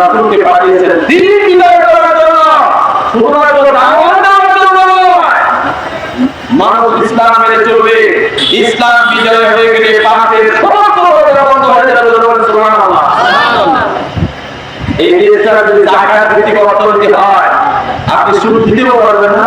রাসূলকে পাঠিয়েছেন দিন বিজয় করার জন্য। ইসলাম মেনে চলবে ইসলাম বিজয় হয়ে গেলে পাপের সমস্ত বন্ধ যদি অর্থনীতি হয়, আপনি শুধু দিতেও পারবেন না।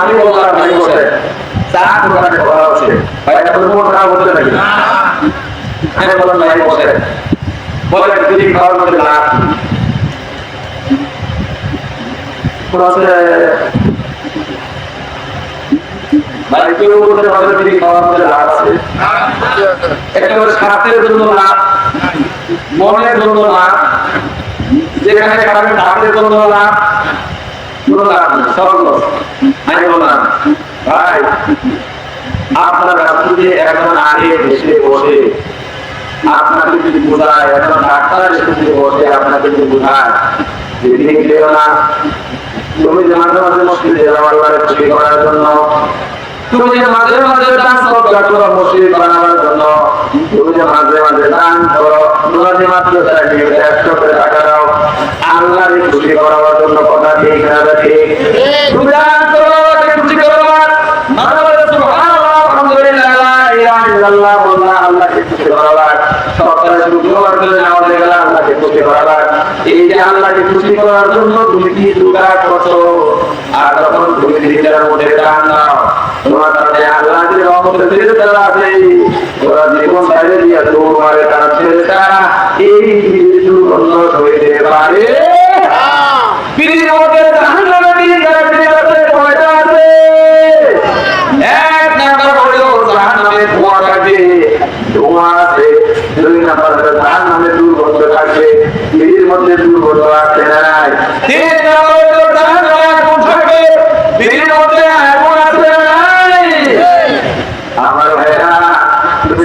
আমি বললাম ভাই বসে চা দোকানে খোলা আছে ভাই, এখন মন খারাপ হতে নাকি? আমি বললাম, ভাই, বসে। বলে দিন খাওয়ার মধ্যে বলতে মধ্যে লাভ আছে? একেবারে স্বার্থের জন্য লাভ, মনের জন্য যেখানে খারাপ তাদের জন্য ভাই, আপনারা রাত্রিতে এখন আগে এসে বসে, আপনাকে যদি বোঝায় এখন ডাক্তার এসে বসে আপনাকে যদি বোঝায়, যে দিনে খেলেও না। তুমি মাঝে মাঝে মসজিদে আমার খুশি করার জন্য যে মাঝে মাঝে দান সদকা করো মসজিদ বানাবার জন্য। যে মাঝে মাঝে দান করো, তোমরা যে মাত্র একশো করে টাকা দাও আল্লাহরে খুশি করাবার জন্য কথা ঠিক না ঠিক খুশি করে আল্লাহকে খুশি করার জন্য তুমি কি দুটা করছ? আর তখন তুমি দান দাও ওরা জাহান্নামে ধোঁয়া থাকবে ধোঁয়া আছে দুই নাম্বার হলো জাহান্নামে দুর্গন্ধ থাকবে পৃথিবীর মধ্যে দুর্গন্ধ আছে না হলো জাহান্নামে আগুন থাকবে পৃথিবীর মধ্যে আগুন আছে না নাই আমার ভাইরা তুমি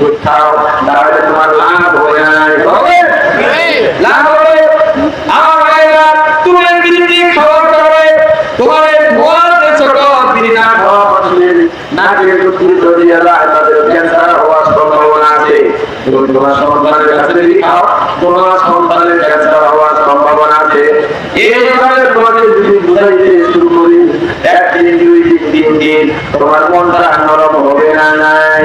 বিস্কুট খাও তাহলে তোমার লাভ হবে না। লাভ হবে। আমার ভাইরা তুমি বিরিয়ানি খাবার খাবে তোমার এই ছোট বিরিয়ানি না খাওয়া মানুষের নাকের কুচি যদি যায়, তাদের ক্যান্সার হওয়ার সম্ভাবনা আছে। তুমি তোমার সন্তানের কাছে যদি খাও, তোমার সন্তানের ক্যান্সার হওয়ার সম্ভাবনা আছে। এইভাবে তোমাকে যদি বুঝাইতে শুরু করি, একদিন, দুই দিন, তিন দিন, তোমার মনটা নরম হবে না নাই?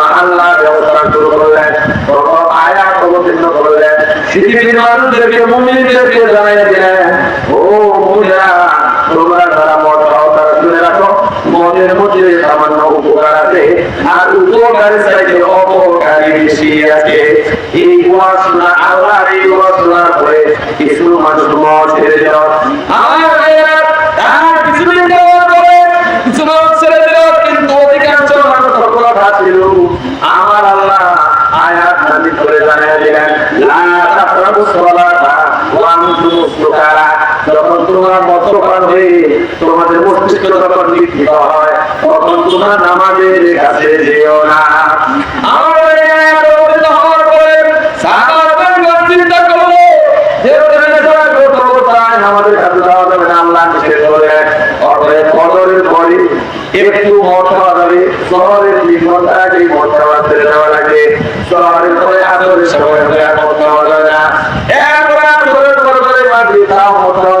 শুরু করলেন আয়াত অবতীর্ণ করলেন পৃথিবীর মানুষদেরকে মুমিনদেরকে জানাই দিলেন ও মুমিনা তোমরা যারা আমার ভাইয়েরা, তার কিছুদিন যাওয়ার পরে কিছু মানুষ ছেড়ে দিল কিন্তু অধিকাংশ মানুষ সফলতা ছিল আমার আল্লাহ আয়াত নাজিল করে জানিয়ে দিলেন লা তাকরাবু সালাতা ওয়া আনতুম সুকারা যখন তোমরা মদ্যপান হয়ে তোমাদের মস্তিষ্ক যখন বিকৃত হয়, তখন তোমরা নামাজের কাছে যেও না। আমাদের কাছে যাওয়া যাবে না, আল্লাহ নিষেধ করলেন অতএব ফজরের পরে একটু মদ খাওয়া যাবে, শহরের তিন ঘণ্টা আগে মদ খাওয়া ছেড়ে দেওয়া লাগে। শহরের পরে আসরের সময় মদ খাওয়া যাবে না। একবার আসরের পরে পরে মাগরিব তাও মদ খাওয়া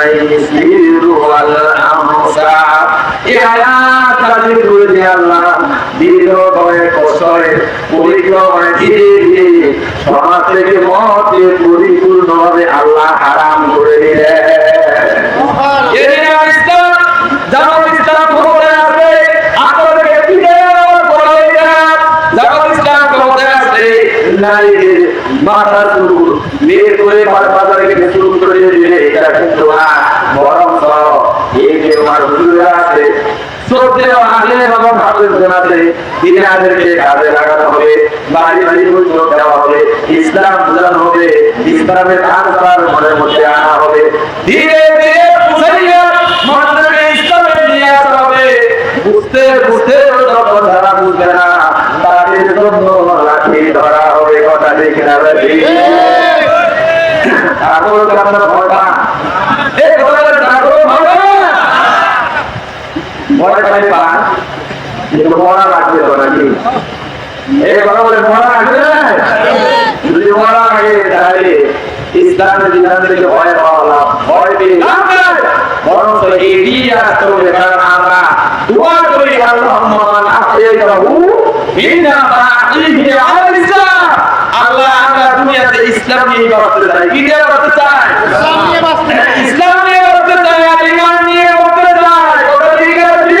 ওয়াল মাইসিরু ওয়াল আমসার এই আয়াত নাযিল করে দীর্ঘ কয়েক বছরে পবিত্র হয় ধীরে ধীরে সমাজ থেকে মদকে পরিপূর্ণভাবে আল্লাহ হারাম করে দিলেন। এদিকে ইসলাম ক্ষমতায় আসবে দিলাম জামাত ইসলাম ক্ষমতায় আসবে নারীদের মাথার চুল বের করে বাজারে দিলে এটা কিন্তু আর বরং এই যে আমার হুজুরা আছে শ্রদ্ধেয় আগে এবং হাফেজ জানাতে ইতিহাদেরকে কাজে লাগানো হবে বাড়ি বাড়ি বৈঠক দেওয়া হবে ইসলাম বোঝানো হবে ইসলামের কাজ মনের মধ্যে আনা হবে। ধীরে ধীরে বুঝাইয়া মনটাকে ইসলামে নিয়ে আসা হবে। বুঝতে বুঝতে যখন তারা বুঝবে না। তাদের জন্য লাঠি ধরা হবে কথা না ভয় পান এই কথাটা ঠাকুর ভয় পান পাই পান কিন্তু মরা লাগবে তো নাকি? এই কথা বলে মরা লাগবে যদি মরা লাগে তাহলে ইসলামের বিধান থেকে ভয় পাওয়া লাভ ভয় পেয়ে লাভ নাই। বরং এগিয়ে আসতে হবে কারণ আমরা দোয়া করি আল্লাহুম্মা আহইয়াহু ইন্না বা'দিহি আল ইসলাম আল্লাহ আমরা দুনিয়াতে ইসলাম নিয়ে বাঁচতে চাই। কি নিয়ে বাঁচতে চাই? ইসলাম নিয়ে বাঁচতে চাই। আর নিয়ে বাঁচতে চাই কথা ঠিক আছে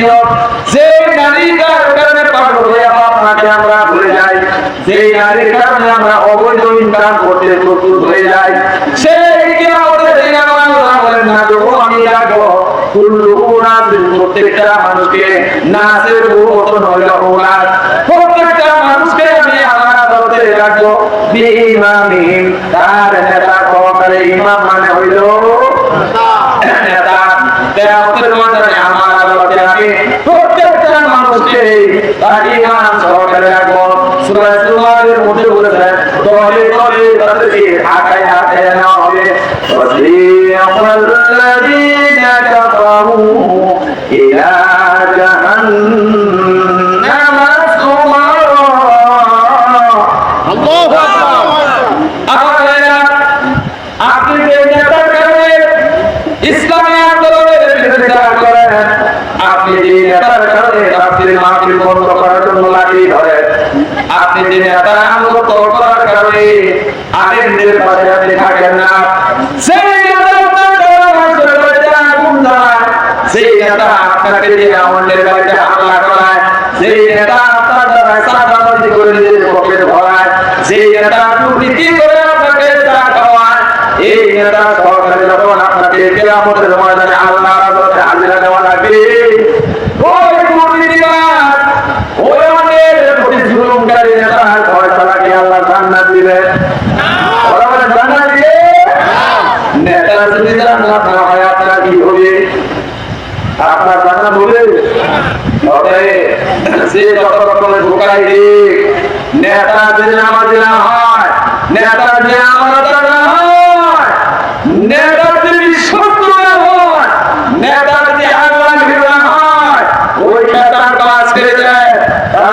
প্রিয় যে নারীটার কারণে পাগল হয়ে আপনাকে আমরা ভুলে যাই যে নারীর কারণে আমরা অবৈধ ইনকাম করতে প্রস্তুত হয়ে যাই সেই কি আমাদের এই আমার বলেন না গো আমি রাখব প্রত্যেকটা মানুষকে নাসের মতন হইল উনাস প্রত্যেকটা মানুষকে আমি আমার আদালতে রাখব। বিইমামিন তার নেতা সহকারে ইমাম মানে হইল নেতা। কেয়ামতের ময়দানে আমার আদালতে আমি প্রত্যেকটা মানুষকে ইমাম সহকারে রাখব। সূরা জুমারের মধ্যে বলেছেন দলে দলে তাদেরকে হাঁটায় হাঁটায় নেওয়া হবে। জন্য ধরেন আপনি যে নেতার আন্দোলন করার কারণে আলেমদের পাশে আপনি থাকেন না। সেই নেতা আপনাকে আল্লাহর হাজিরা দেওয়া লাগবে ওই দুর্নীতিবাজ ওই অনেক প্রতি জুলুমকারী নেতার ফয়সালাকে আল্লাহ জান্নাত দিবেন ওরা বলে জান্নাত দিবে নেতারা যদি জান্নাত না হয় আপনার কি হবে আপনার হবে তবে সে যত রকমের ঢোকাই দিক নেতা যদি না হয়, নেতা যদি না হয়, নেতা যদি না হয়, নেতা যদি আল্লাহ হয়, ওই নেতার কাজ করে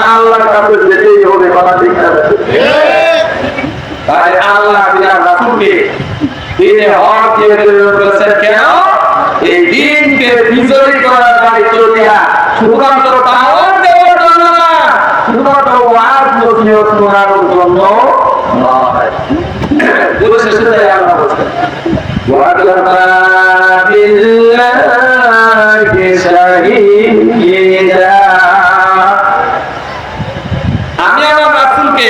আল্লাহর কাছে যেতেই হবে, কথা ঠিক তাই আল্লাহ বিনা রাসূলকে দিনে হক দিয়ে বলেছেন কেন এই দিনকে বিজয়ী করার দায়িত্ব দিয়া শুধুমাত্র দাওয়াত দেওয়ার জন্য না শুধুমাত্র ওয়াজ নসিহত শোনার জন্য নয় পরিশেষে তাই আল্লাহ বলছেন وَكَفَى بِاللَّهِ شَهِيدًا আমি আমার রাসূলকে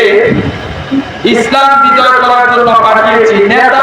ইসলাম বিজয় করার জন্য পাঠিয়েছি নেতা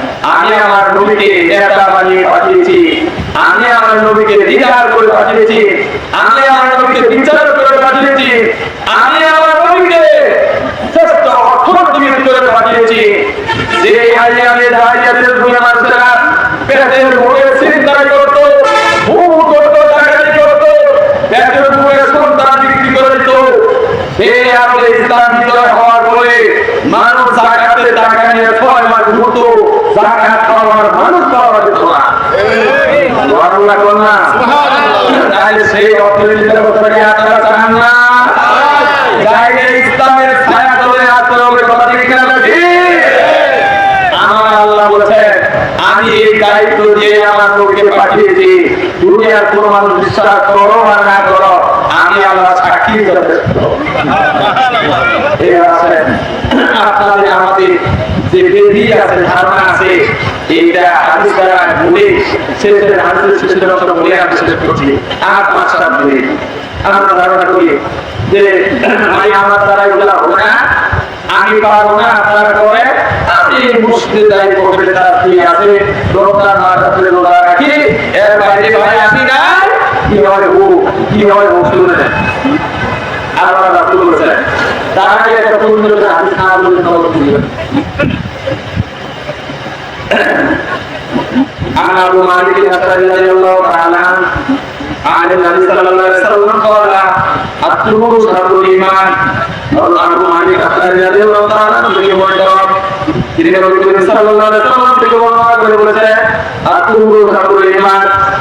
আমি আমার নবীকে নেতা বানিয়ে পাঠিয়েছি। আমি আমার নবীকে বিচার করে পাঠিয়েছি। আমি আমার নবীকে বিচার করে পাঠিয়েছি। আমি আমার নবীকে শ্রেষ্ঠ অর্থনীতি করে পাঠিয়েছি। যে আইয়ামে দাঁড়িয়ে দুনিয়া মানুষেরা পেটের মুখে চিন্তা করতো ভূ করতো চাকরি করতো পেটের মুখে সন্তান বিক্রি করে দিত এই আমলে ইসলাম বিজয় হওয়ার পরে মানুষ জাকাতে টাকা নিয়ে ছয় মাস ঘুরতো জাকাত খাওয়ার মানুষ পাওয়া যেত না সুবহানাল্লাহ কোন না তাহলে সেই অর্থনীতির ব্যবস্থা কি আপনারা চান না জায়গায় ইসলামের ছায়া তলে আসতে হবে কথা ঠিক না? আমার আল্লাহ বলেছেন আমি এই দায়িত্ব দিয়ে আমার লোককে পাঠিয়েছি। দুনিয়ার কোন মানুষ বিশ্বাস করো আর না করো আমি আল্লাহ সাক্ষী যথেষ্ট আপনাদের আমাদের যে বেদি আছে ধারণা আছে এইটা হাদিস দ্বারা বলে শেষের হাদিসের শেষের অংশ বলে আমি শেষ করছি। আর পাঁচটা বলে আমরা ধারণা করি যে ভাই আমার দ্বারা এগুলা হবে না আমি পারবো না আপনারা করে আমি মুসলিম যাই করবে তার কি আছে রমজান মাস আসলে রোজা রাখি এর বাইরে ভাই আমি না কি হয় ও কি হয় ও শুনে নেন আল্লাহ রাসূল বলেছেন তার আগে একটা পূর্ণ হাদিস না বলে খবর দিবেন عن ابو مالك الاشعري رضي الله تعالى عنه عن النبي صلى الله عليه وسلم قال الطهور شطر الإيمان الله عنه কাতার رضي الله تعالى عنه থেকে বর্ণিত তিনি নবী করিম সাল্লাল্লাহু আলাইহি ওয়াসাল্লাম থেকে বর্ণনা করে বলেছেন আতুহুরু শাতরুল ঈমান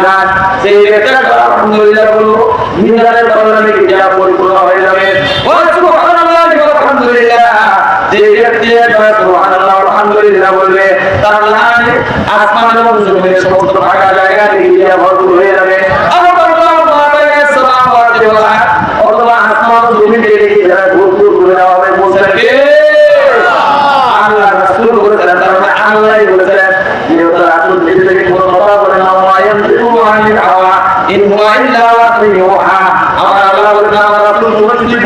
মিজান সেই পরিপূর্ণ হয়ে যাবে? ও সুবহানাল্লাহ আলহামদুলিল্লাহ। বলবে, তার লান আসমান এবং জমিনের সমস্ত ফাঁকা জায়গা থেকে যা ভরপুর হয়ে যাবে আল্লাহ অথবা আসমান জমিন থেকে যারা ভরপুর করে দেওয়া হবে বলছেন কে আল্লাহ রাসূল বলেছেন তার মানে আল্লাহই বলেছেন যেহেতু রাসূল নিজে থেকে কোনো কথা বলে না ওয়াইন আনিল হাওয়া ইন হুয়া ইল্লা ওয়াহয়ুন ইউহা আমার আল্লাহ বলেন আমার রাসূল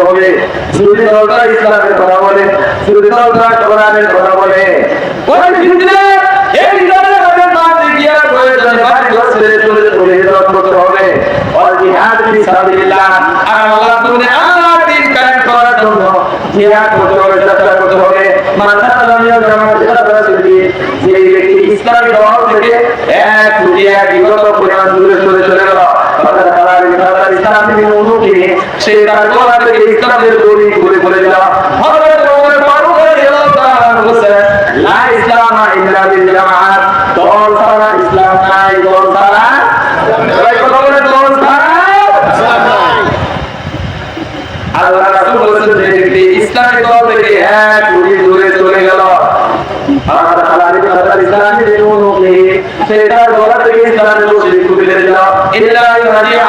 করতে হবে বিরোধী দলটা ইসলামের কথা বলে বিরোধী দলটা কোরআনের কথা বলে। ইসলামী দল থেকে এক দূরে চলে চলে গেল তাদের কালার কালার ইসলামী অনুকি সে তার গলা থেকে ইসলামের দড়ি ঘুরে ঘুরে দিল হযরত ওমর ফারুক রাদিয়াল্লাহু তাআলা বলেছেন, লা ইসলামা ইল্লা বিল জামাআত দল ছাড়া ইসলাম নাই, দল ছাড়া সবাই কথা বলে দল ছাড়া আল্লাহ রাসূল বলেছেন, যে ব্যক্তি ইসলামী দল থেকে এক কোটি দূরে চলে গেল আর হালালি কাদার ইসলামী দিনুনকে সেটার গলা থেকে ইসলামের রশি খুলে দিল ইল্লা ইউহাদিয়া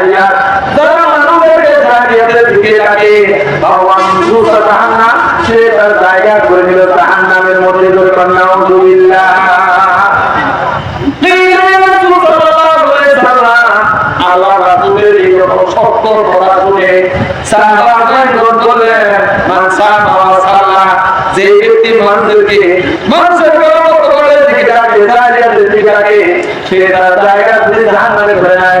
জাহিয়া যারা মানুষকে জাহিয়াতের দিকে ডাকে ভগবান সুসা জাহান্নাম, সে তার জায়গা করে নিল জাহান্নামের মধ্যে ধরে কন্যা আল্লাহ রাসূলের এই রকম শক্ত কথা শুনে সাহাবাগণ গ্রহণ করলেন। মান সাহাবা সাল্লাহ যে ব্যক্তি মানুষদেরকে মানুষের মতো করে দিকে ডাকে জাহিয়াতের দিকে ডাকে সে তার জায়গা থেকে জাহান্নামে ধরে নেয়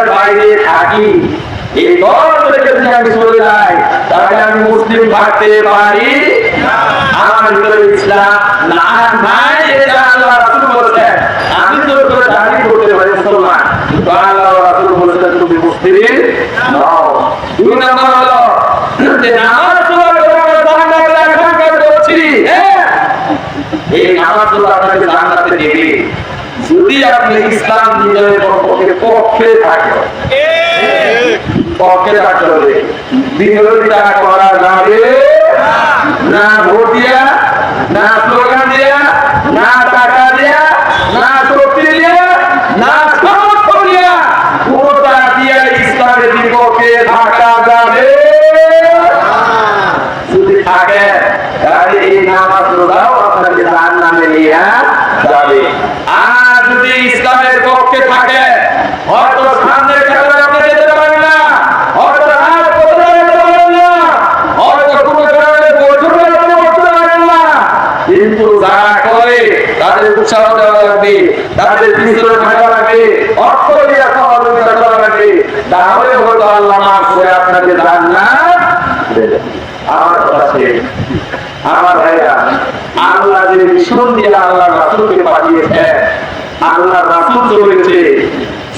যদি বাইরে থাকি। এই দল যদি আমি চলে যাই, তাহলে আমি মুসলিম থাকতে পারি আমার ভিতরে ইসলাম না নাই, এটা আল্লাহ রাসূল বলেছেন। আমি তো করে দাবি করতে পারি, মুসলমান। কিন্তু আল্লাহ রাসূল বলেছেন, তুমি মুসলিম নও। দুই নম্বর হলো, যে নামাজ হ্যাঁ। এই নামাজগুলো আপনাকে জান্নাতে দেবে যদি আপনি ইসলাম নিজের পক্ষে থাকে পক্ষে থাকতে হবে বিরোধিতা করা যাবে না ভোট দিয়া, না স্লোগান দিয়া, না টাকা দিয়া, না শক্তি দিয়া, না সামর্থ্য দিয়া কোনটা দিয়া ইসলামের বিপক্ষে থাকা যাবে। যদি থাকে, তাহলে এই নামাজ রোজাও আপনাকে তার নামে নিয়ে যাবে আর যদি ইসলামের পক্ষে থাকে হয়তো সামনে কাতারে আপনি যেতে পারবেন না হয়তো হাত কোথাও যেতে পারবেন না হয়তো কোনো কারণে বৈঠকে আপনি বসতে পারবেন না কিন্তু যারা করে, তাদের উৎসাহ দেওয়া লাগবে, তাদের পিছনে থাকা লাগবে, অর্থ দিয়ে সহযোগিতা করা লাগবে। তাহলে হয়তো আল্লাহ মাফ করে আপনাকে জান্নাত দেবে। আমার শেষ আমার ভাইরা, আল্লাহ যে মিশন দিয়ে আল্লাহ রাসূলকে পাঠিয়েছেন, আল্লাহ রাসূল চলেছে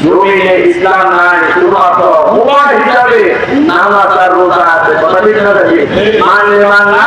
জমিনে ইসলাম নাই, শুধুমাত্র মুবাহ হিসাবে নামাজ আর রোজা আছে। কথা ঠিক না নাকি? মানলে মানলা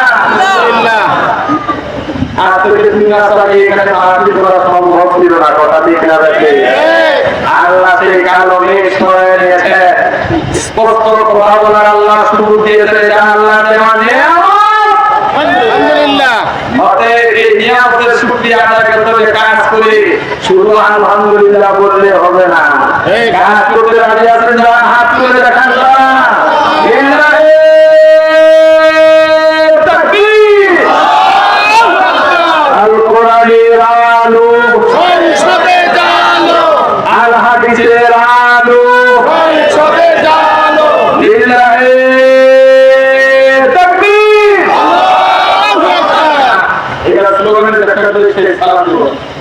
আজ থেকে তিন মাস আগে এখানে মাহফিল করা সম্ভব ছিল না কথা ঠিক না দেখি। আল্লাহ সেই কালো মেঘ সরাই নিয়েছে স্পষ্ট কথা বলার আল্লাহ সুযোগ দিয়েছে এটা আল্লাহ দেওয়া নিয়ামত আলহামদুলিল্লাহ। অতএব এই নিয়ামতের শুকরিয়া আদায় করতে হবে কাজ করে। শুধু আলহামদুলিল্লাহ বললে হবে না। কাজ করতে রাজি আছেন যারা? হাত তুলে দেখান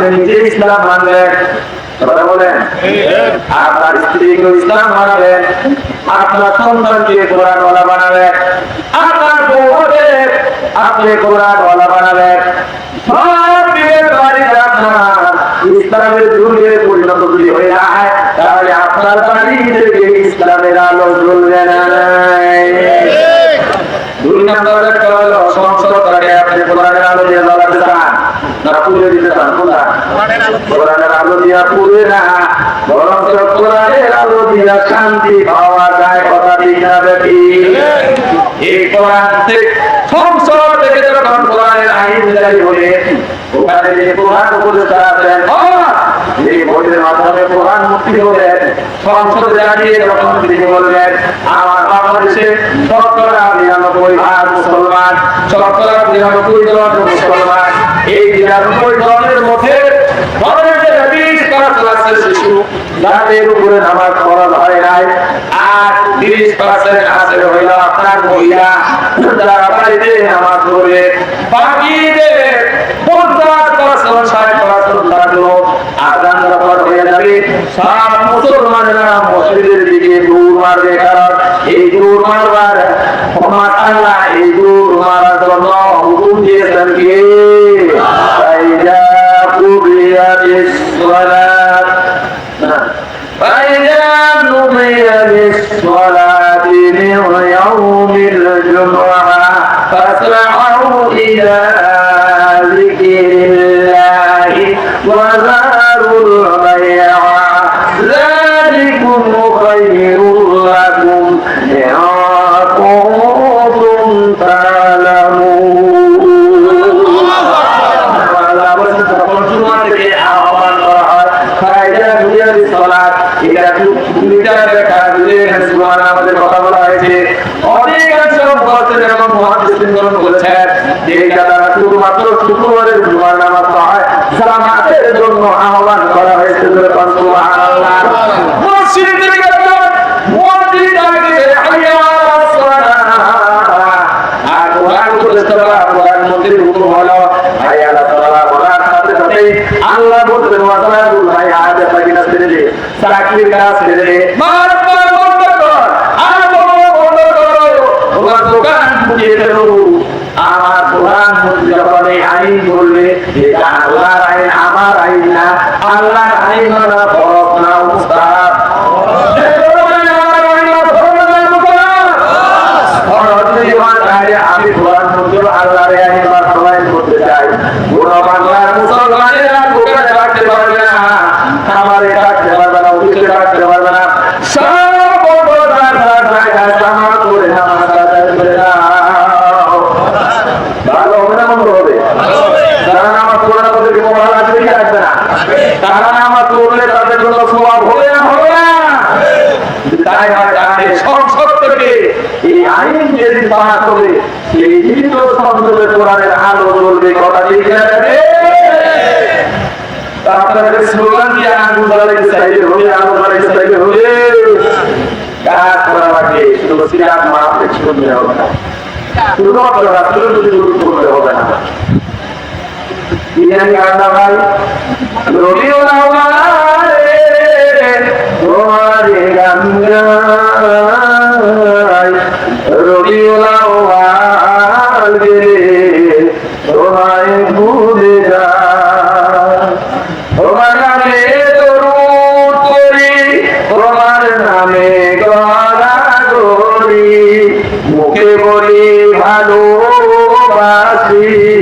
আপনি নিজে ইসলাম বলেন? আপনার স্ত্রীকে ইসলাম মানাবেন আপনার সন্তানকে আপনার বউকে আপনি কোরআন ওয়ালা বানাবেন সব আপনার ইসলামের যুগে পরিণত হয়ে যায় আপনার বাড়ি থেকে ইসলামের আলো জ্বলবে না আপনি কোনটা কোরআনের আলো দিয়া। পুড়ে না, বরং কোরআনের আলো দিয়া শান্তি পাওয়া যায়, কথা ঠিক না বেশি এই কোরআন থেকে সংসদ থেকে যখন কোরআনের আইন জারি হলে ওখানে যে প্রধান উপদেষ্টা আছেন এই ভোটের মাধ্যমে প্রধান মুক্তি হলেন সংসদে দাঁড়িয়ে যখন তিনি বললেন, আমার বাংলাদেশে শতকরা নিরানব্বই ভাগ মুসলমান, শতকরা নিরানব্বই জন মুসলমান, এই নিরানব্বই জনের মধ্যে যাদের উপরে নামাজ পড়ানো হয় নাই। আর তিরিশ পার্সেন্ট আছে হইল আপনার মহিলা। যারা বাড়িতে নামাজ পড়বে বাকিদের পঞ্চাশ পার্সেন্ট ষাট পার্সেন্ট থাকল আদান মুসলমানেরা মসজিদের দিকে দূর মারবে কারণ এই দূর মারবার এই দূর মারার জন্য তারা নামাজ পড়লে তাদের জন্য স্বভাব হবে না হবে না। তাই হয় তাহলে সংসদ থেকে এই আইন যেদিন পাস হবে, সেই দিন তো সংসদে কোরআনের আলো জ্বলবে, কথা ঠিক যাবে আপনাদের স্লোগান দিয়ে আগুন জ্বালাইতে চাইবে হবে আগুন জ্বালাইতে চাইবে হবে। কাজ করা লাগে শুধু সিরাত মাপে শুনতে হবে না। শুধুমাত্র রাষ্ট্রের যদি গুরুত্ব হবে না। ভাই। তোমারে গান গাই। রবিও নাওয়ারে তোমায় ভুলে যায়। তোমার নামে দরুদ করি তোমার নামে গলা করি। মুখে বলি ভালোবাসি।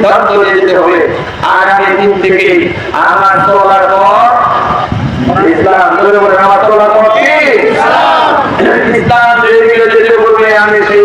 সিদ্ধান্ত নিয়ে যেতে হবে। আগামী দিন থেকে আমার চলার পর ইসলাম আমার চলার পর কি? ইসলাম আমি সেই